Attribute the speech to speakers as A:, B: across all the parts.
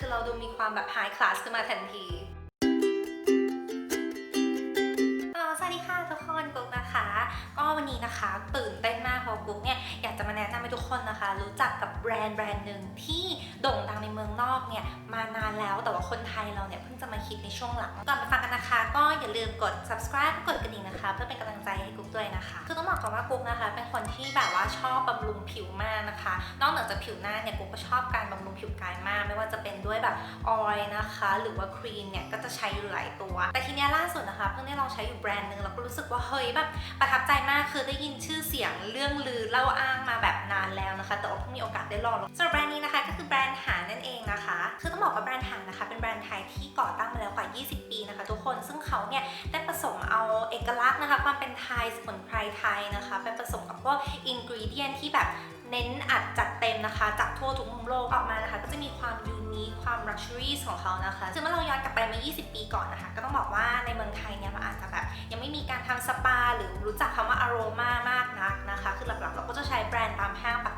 A: คือเราดูมีความแบบ high class ขึ้นมาทันทีสวัสดีค่ะทุกคนกุ๊กนะคะ ก็วันนี้นะคะ ตื่นเต้น พราะกุ๊กเนี่ยอยากจะมาแนะนำให้ทุกคนนะคะ รู้จักกับแบรนด์แบรนด์หนึ่งที่โด่งดังในเมืองนอกเนี่ยมานานแล้วแต่ว่าคนไทยเราเนี่ยเพิ่งจะมาคิดในช่วงหลังก่อนไปฟังกันนะคะ ก็อย่าลืมกด subscribe กดกระดิ่งนะคะ เพื่อเป็นกำลังใจให้กุ๊กด้วยนะคะคือต้องบอกก่อนว่ากุ๊กนะคะ เป็นคนที่แบบว่าชอบบำรุงผิวมากนะคะ นอกเหนือจากผิวหน้าเนี่ยกุ๊กก็ชอบการบำรุงผิวกายมาก ไม่ว่าจะเป็นด้วยแบบออยล์นะคะ หรือว่าครีมเนี่ยก็จะใช้อยู่หลายตัว แต่ทีเนี้ยล่าสุดนะคะเพิ่งได้ลองใช้อยู่แบรนด์หนึ่งแล้วก็รู้สึกว่าเฮ้ยแบบประทับใจมากคือได้ยินชื่อเสียงเรื่องลือเล่าอ้างมาแบบนานแล้วนะคะ แต่ว่าเพิ่งมีโอกาสได้ลองสำหรับแบรนด์นี้นะคะก็คือแบรนด์หานั่นเองนะคะ คือต้องบอกว่าแบรนด์หานะคะ เป็นแบรนด์ไทยที่ก่อตั้งมาแล้วกว่า 20 ปีนะคะ ทุกคนซึ่งเขาเนี่ยได้ผสมเอาเอกลักษณ์นะคะ ความเป็นไทยสมุนไพรไทยนะคะ ไปผสมกับพวกอินกรีเดียนที่แบบ เน้นอัดจัดเต็มนะคะ จากทั่วทุกมุมโลกออกมานะคะ ก็จะมีความยูนิคความลักชัวรี่ของเขานะคะซึ่งเมื่อเราย้อนกลับไปเมื่อ 20 ปีก่อนนะคะ ก็ต้องบอกว่าในเมืองไทยเนี่ยเราอาจจะแบบยังไม่มีการทำสปา หรือรู้จักคำว่าอโรมามากนักนะคะ คือหลักๆ เราก็จะใช้แบรนด์ตามห้างปก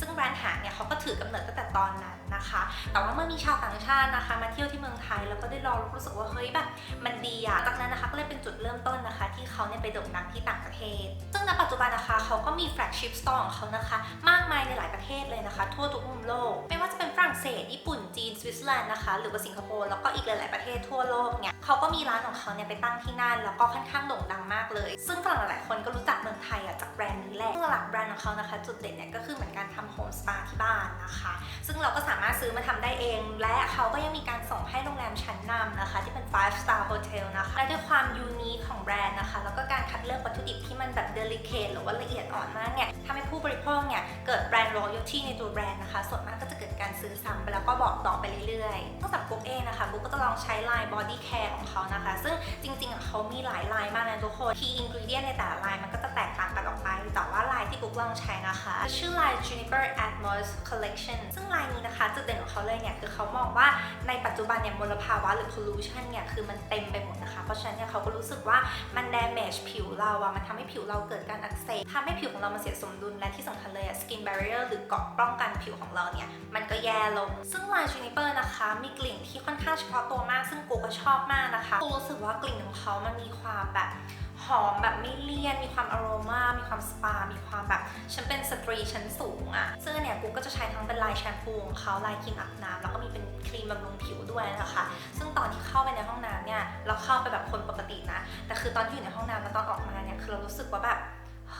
A: ซึ่งแบรนด์หางเนี่ยเขาก็ถือกำเนิดตั้งแต่ตอนนั้นนะคะ แต่ว่าเมื่อมีชาวต่างชาตินะคะ มาเที่ยวที่เมืองไทยแล้วก็ได้ลองรู้สึกว่าเฮ้ยแบบมันดีอะจากนั้นนะคะก็เลยเป็นจุดเริ่มต้นนะคะ ที่เขาเนี่ยไปโด่งดังที่ต่างประเทศ ซึ่งณปัจจุบันนะคะเขาก็มีแฟลกชิพสตอร์ของเขานะคะ มากมายในหลายประเทศเลยนะคะ ทั่วทุกมุมโลก ไม่ว่าจะเป็น รั่งเศส ญี่ปุ่น จีน สวิตเซอร์แลนด์นะคะ หรือว่าสิงคโปร์ แล้วก็อีกหลาย ๆ ประเทศทั่วโลกเนี่ยเขาก็มีร้านของเขาเนี่ยไปตั้งที่นั่น แล้วก็ค่อนข้างโด่งดังมากเลย ซึ่งฝรั่งหลายๆคนก็รู้จักเมืองไทยอะจากแบรนด์นี้แหละซึ่งหลักแบรนด์ของเขานะคะ จุดเด่นเนี่ยก็คือเหมือนการทำโฮมสปาที่บ้านนะคะ ซึ่งเราก็สามารถซื้อมาทำได้เอง และเขาก็ยังมีการส่งให้โรงแรมชั้นนำนะคะ ที่เป็น five star hotel นะคะและด้วยความยูนิคของแบรนด์นะคะ แล้วก็การคัดเลือกวัตถุดิบที่มันแบบ delicate หรือว่าละเอียดอ่อนมากเนี่ยทำให้ผู้บริโภคเนี่ยเกิดแบรนด์ loyalty ในตัวแบรนด์นะคะส่วนมากก็จะเกิดการซื้อซ้ำไปแล้วก็บอกต่อไปเรื่อยๆนอกจากบุ๊กเองนะคะบุ๊กก็จะลองใช้ไลน์ body care ของเขานะคะ ซึ่งจริงๆเขามีหลายลายมากนะทุกคน key ingredient ในแต่ละลายมันก็ ที่บุ๊กลองใช้นะคะ ชื่อลาย Juniper Atmos Collection ซึ่งลายนี้นะคะจุดเด่นของเขาเลยเนี่ยคือเขามองว่าในปัจจุบันเนี่ยมลภาวะหรือ pollution เนี่ยคือมันเต็มไปหมดนะคะ เพราะฉะนั้นเนี่ยเขาก็รู้สึกว่ามัน damage ผิวเราอะมันทำให้ผิวเราเกิดการอักเสบทำให้ผิวของเรามันเสียสมดุลและที่สำคัญเลยอะ skin barrier หรือเกราะป้องกันผิวของเราเนี่ยมันก็แย่ลง ซึ่งลาย Juniper นะคะมีกลิ่นที่ค่อนข้างเฉพาะตัวมาก ซึ่งกูก็ชอบมากนะคะกูรู้สึกว่ากลิ่นของเขามันมีความแบบ หอมแบบไม่เลี่ยน มีความอโรมา มีความสปา มีความแบบ ฉันเป็นสตรีชั้นสูงอะซึ่งอันเนี่ยกูก็จะใช้ทั้งเป็นลายแชมพูของเขาลายครีมอาบน้ำแล้วก็มีเป็นครีมบำรุงผิวด้วยนะคะ ซึ่งตอนที่เข้าไปในห้องน้ำเนี่ย เราเข้าไปแบบคนปกตินะ แต่คือตอนที่อยู่ในห้องน้ำแล้วตอนออกมาเนี่ย คือเรารู้สึกว่าแบบ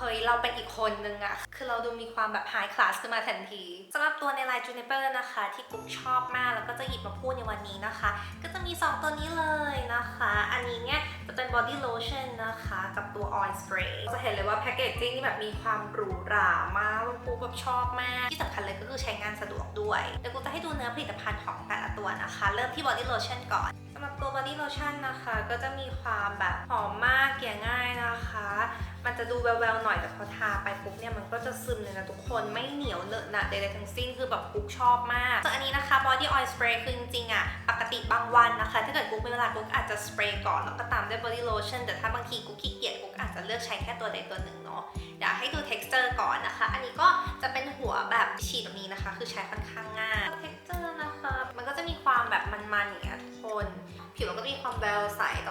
A: เฮ้ยเราเป็นอีกคนนึงอะคือเราดูมีความแบบ high class ขึ้นมาทันทีสำหรับตัวในลาย Juniper นะคะ ที่กุ๊กชอบมากแล้วก็จะหยิบมาพูดในวันนี้นะคะ ก็จะมี 2 ตัวนี้เลยนะคะ อันนี้เนี่ยจะเป็น body lotion นะคะ กับตัว oil spray จะเห็นเลยว่าแพคเกจจิ้งนี่แบบมีความหรูหรามากล้วกูแบบชอบมาก ที่สำคัญเลยก็คือใช้งานสะดวกด้วยเดี๋ยวกูจะให้ดูเนื้อผลิตภัณฑ์ของแต่ละตัวนะคะ เริ่มที่ body lotion ก่อนสำหรับตัว body lotion นะคะ ก็จะมีความแบบหอมมากเกลี่ยง่ายนะคะ มันจะดูแววๆหน่อยแต่พอทาไปปุ๊บเนี่ยมันก็จะซึมเลยนะทุกคนไม่เหนียวเหนอะหนะใดๆทั้งสิ้นคือแบบกุ๊กชอบมากส่วนอันนี้นะคะ body oil spray คือจริงๆอะปกติบางวันนะคะ ถ้าเกิดกุ๊กมีเวลากุ๊กอาจจะสเปรย์ก่อนแล้วก็ตามด้วย body lotion แต่ถ้าบางทีกุ๊กขี้เกียจกุ๊กอาจจะเลือกใช้แค่ตัวใดตัวหนึ่งเนาะเดี๋ยวให้ดู texture ก่อนนะคะ อันนี้ก็จะเป็นหัวแบบฉีดแบบนี้นะคะ คือใช้ค่อนข้างง่าย texture นะคะมันก็จะมีความแบบมันๆอย่างเงี้ยทุกคน ผิวมันก็จะมีความแววใสแต่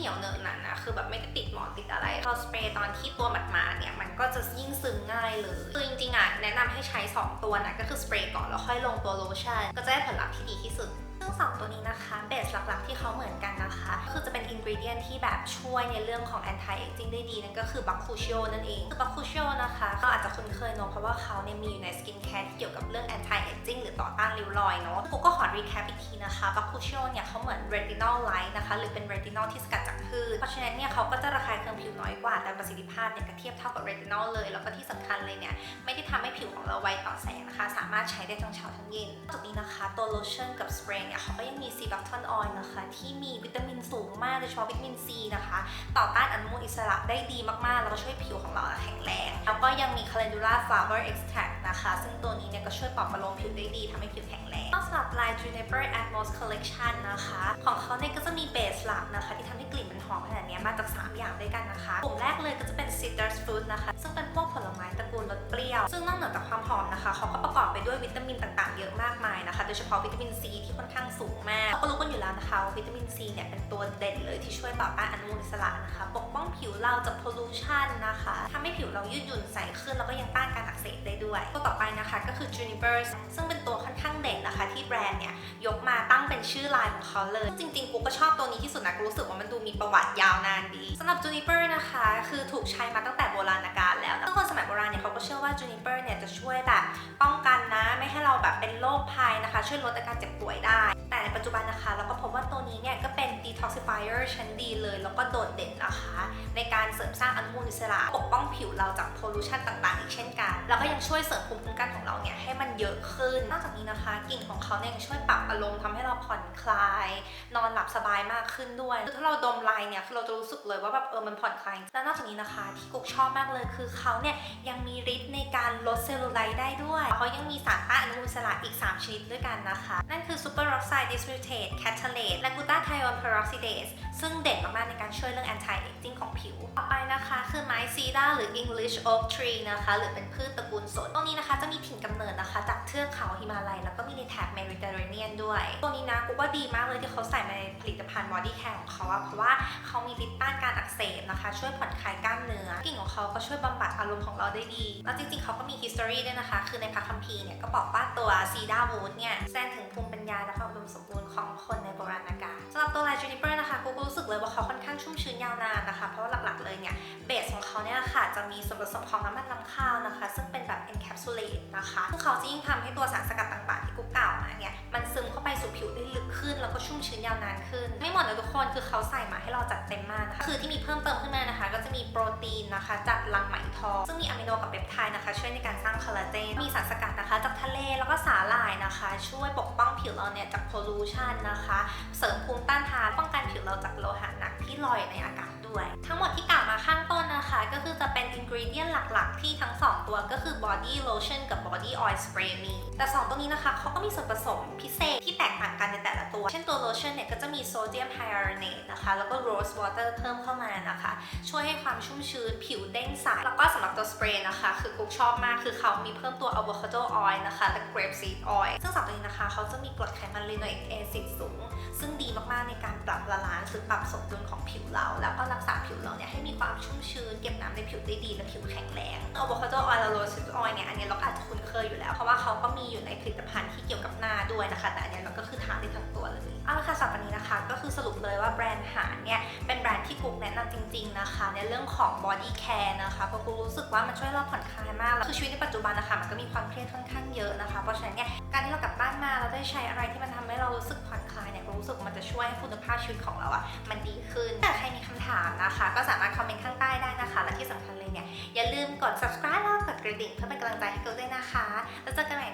A: เหนียวเหนอะหนะนะคือแบบไม่ได้ติดหมอนติดอะไรพอสเปรย์ตอนที่ตัวหมาดๆเนี่ยมันก็จะยิ่งซึมง่ายเลยคือจริงๆอะแนะนำให้ใช้ 2 ตัวนะก็คือสเปรย์ก่อนแล้วค่อยลงตัวโลชั่นก็จะได้ผลลัพธ์ที่ดีที่สุด ซึ่งสองตัวนี้นะคะเบสหลักๆที่เขาเหมือนกันนะคะ คือจะเป็นอินกรีเดียนที่แบบช่วยในเรื่องของ anti aging ได้ดีนั่นก็คือบัคคูชิโอนั่นเองคือบัคคูชิโอนะคะก็อาจจะคุ้นเคยเนอะเพราะว่าเขาเนี่ยมีอยู่ในสกินแคร์ที่เกี่ยวกับเรื่อง anti aging หรือต่อต้านริ้วรอยเนาะกูก็ขอรีแคปอีกทีนะคะบัคคูชิโอเนี่ยเขาเหมือน retinol light นะคะหรือเป็น retinol ที่สกัดจากพืชเพราะฉะนั้นเนี่ยเขาก็จะระคายเคืองผิวน้อยกว่าแต่ประสิทธิภาพเนี่ยก็เทียบเท่ากับ retinol เลย แล้วก็ที่สำคัญเลยเนี่ยไม่ได้ทำให้ผิวของเราไวต่อแสงนะคะ สามารถใช้ได้ทั้งเช้าทั้งเย็นจากนี้นะคะ โลชั่นกับสเปรย์เนี่ยเขาก็ยังมีซีบัคทอนออยล์นะคะ ที่มีวิตามินสูงมากโดยเฉพาะวิตามินซีนะคะ ต่อต้านอนุมูลอิสระได้ดีมากๆ แล้วก็ช่วยผิวของเราแข็งแรง แล้วก็ยังมี calendula flower extract นะคะ ซึ่งตัวนี้เนี่ยก็ช่วยปลอบประโลมผิวได้ดีทำให้ผิวแข็งแรงก็สำหรับลาย Juniper Atmos Collection นะคะ ของเขาเนี่ยก็จะมีเบสหลักนะคะ ที่ทำให้กลิ่นมันหอมขนาดนี้มาจาก 3 อย่างด้วยกันนะคะกลุ่มแรกเลยก็จะเป็น citrus fruit นะคะ ซึ่งเป็นพวกผลไม้ตระกูลรสเปรี้ยว ซึ่งนอกเหนือจากความหอมนะคะเขาก็ประกอบไปด้วยวิตามินต่างๆ เยอะมากมายนะคะ โดยเฉพาะวิตามินซีที่ค่อนข้างสูงมากเราก็รู้กัน อยู่แล้วนะคะว่าวิตามินซีเนี่ยเป็นตัวเด่นเลยที่ช่วยต่อต้านอนุมูลอิสระนะคะ ปกป้องผิวเราจาก pollution นะคะทำให้ผิวเรายืดหยุ่นใสขึ้นแล้วก็ยังต้านการอักเสบได้ด้วย ตัวต่อไปนะคะก็คือ Juniper ซึ่งเป็นตัวค่อนข้างเด่นนะคะ ที่แบรนด์เนี่ยยกมาตั้งเป็นชื่อไลายของเขาเลย จริงๆกูก็ชอบตัวนี้ที่สุดนะกูรู้สึกว่ามันดูมีประวัติยาวนานดีสำหรับ Juniper นะคะ คือถูกใช้มาตั้งแต่โบราณกาลแล้วซึ่งคนสมัยโบราณเนี่ยเขาก็เชื่อว่า Juniper เนี่ยจะช่วยแบบป้องกันนะไม่ให้เราแบบเป็นโรคภัยนะคะ ช่วยลดอาการเจ็บป่วยได้ ในปัจจุบันนะคะ เราก็พบว่าตัวนี้เนี่ยก็เป็น detoxifier ชั้นดีเลย แล้วก็โดดเด่นนะคะ ในการเสริมสร้างอนุมูลอิสระปกป้องผิวเราจาก pollution ต่างๆ อีกเช่นกัน แล้วก็ยังช่วยเสริมภูมิคุ้มกันของเราเนี่ยให้มันเยอะขึ้น นอกจากนี้นะคะ กลิ่นของเขาเนี่ยยังช่วยปรับอารมณ์ทำให้เราผ่อนคลาย นอนหลับสบายมากขึ้นด้วยคือถ้าเราดมไลน์เนี่ยคือเราจะรู้สึกเลยว่าแบบเออมันผ่อนคลาย และนอกจากนี้นะคะ ที่กุ๊กชอบมากเลยคือเขาเนี่ยยังมีฤทธิ์ในการลดเซลลูไลท์ได้ด้วยเขายังมีสารต้านอนุมูลอิสระอีก 3 ชนิดด้วยกันนะคะ นั่นคือ super oxide dismutase catalase และ glutathione oxidase ซึ่งเด่นมากๆในการช่วยเรื่อง anti aging ของผิว ต่อไปนะคะคือไม้ซีดาหรือ English oak tree นะคะ หรือเป็นพืชตระกูลสนตรงนี้นะคะจะมีถิ่นกำเนิดนะคะ จากเทือกเขาฮิมาลัย แล้วก็มีในแถบเมดิเตอร์เรเนียนด้วย ตัวนี้นะกูว่าดีมากเลยที่เขาใส่มาในผลิตภัณฑ์ body care ของเขาอะเพราะว่าเขามีฤทธิ์ต้านการอักเสบนะคะ ช่วยผ่อนคลายกล้ามเนื้อกลิ่นของเขาก็ช่วยบำบัดอารมณ์ของเราได้ดี แล้วจริงๆเขาก็มี history ด้วยนะคะ คือในพระคัมภีร์เนี่ยก็บอกว่าตัวซีดาวูดเนี่ยแสดงถึงภูมิปัญญาและความอุดมสมบูรณ์ของคนในโบราณกาลสำหรับตัวลาย Juniper นะคะกูก็รู้สึกเลยว่าเขาค่อนข้างชุ่มชื้นยาวนานนะคะ เพราะว่าหลักๆเลยเนี่ยเบสของเขาเนี่ยค่ะจะมีส่วนผสมของน้ำมันลำข้าวนะคะ ซึ่งเป็นแบบ encapsulate นะคะซึ่งเขาจะยิ่งทำให้ตัวสารสกัดต่างๆที่กูกล่าวมาเนี่ยมันซึมเข้าไปสู่ผิวได้ลึกขึ้น แล้วก็ชุ่มชื้นยาวนานขึ้น ไม่หมดนะทุกคนคือเขาใส่มาให้เราจัดเต็มมากนะคะคือที่มีเพิ่มเติมขึ้นมานะคะ ก็จะมีโปรตีนนะคะจากรังไหมทองซึ่งมีอะมิโนกับเปปไทด์นะคะช่วยในการสร้างคอลลาเจนมีสารสกัดนะคะจากทะเลแล้วก็สาหร่ายนะคะ ช่วยปกป้องผิวเราเนี่ยจาก pollution นะคะ เสริมภูมิต้านทานป้องกันผิวเราจากโลหะหนักที่ลอยในอากาศ ด้วย ทั้งหมดที่กล่าวมาข้างต้นนะคะ ก็คือจะเป็น ingredient หลักๆ ที่ทั้ง 2 ตัวก็คือ body lotion กับ body oil spray มี แต่ 2 ตัวนี้นะคะเขาก็มีส่วนผสมพิเศษที่แตกต่างกันในแต่ละตัว เช่นตัว lotion เนี่ยก็จะมีโซเดียมไฮยาลูรอเนตนะคะ แล้วก็ rose water เพิ่มเข้ามานะคะ ช่วยให้ความชุ่มชื้นผิวเด้งใส แล้วก็สำหรับตัวสเปรย์นะคะ คือกุ๊กชอบมาก คือเขามีเพิ่มตัว avocado oil นะคะ และ grape seed oil ซึ่งสองตัวนี้นะคะเขาจะมีกรดไขมัน linoleic acid สูง ซึ่งดีมากๆในการปรับละลานหรือปรับสมดุลของผิวเรา แล้วก็รักษาผิวเราเนี่ยให้มีความชุ่มชื้นเก็บน้ำในผิวได้ดีและผิวแข็งแรง avocado oil และ rose seed oil เนี่ยอันนี้เราก็อาจจะคุ้นเคยอยู่แล้ว เพราะว่าเขาก็มีอยู่ในผลิตภัณฑ์ที่เกี่ยวกับหน้าด้วยนะคะ แต่อันนี้เราก็คือทาได้ทั้งตัวเลยเอาละค่ะสำหรับวันนี้นะคะ ก็คือสรุปเลยว่าแบรนด์หาเนี่ยเป็นแบรนด์ที่กุ๊กแนะนำจริง ๆนะคะ ในเรื่องของ body care นะคะเพราะกุ๊กรู้สึกว่ามันช่วยเราผ่อนคลายมากแล้วคือชีวิตในปัจจุบันนะคะมันก็มีความเครียดค่อนข้างเยอะนะคะ เพราะฉะนั้นเนี่ยการที่เรากลับบ้านมาเราได้ใช้อะไรที่มันทำให้เรารู้สึกผ สึกมันจะช่วยให้คุณภาพชีวิตของเราอะมันดีขึ้นถ้าใครมีคำถามนะคะ ก็สามารถคอมเมนต์ข้างใต้ได้นะคะ และที่สำคัญเลยเนี่ยอย่าลืมกด subscribe แล้วกดกระดิ่งเพื่อเป็นกำลังใจให้กุ๊กด้วยนะคะ แล้วเจอกันใหม่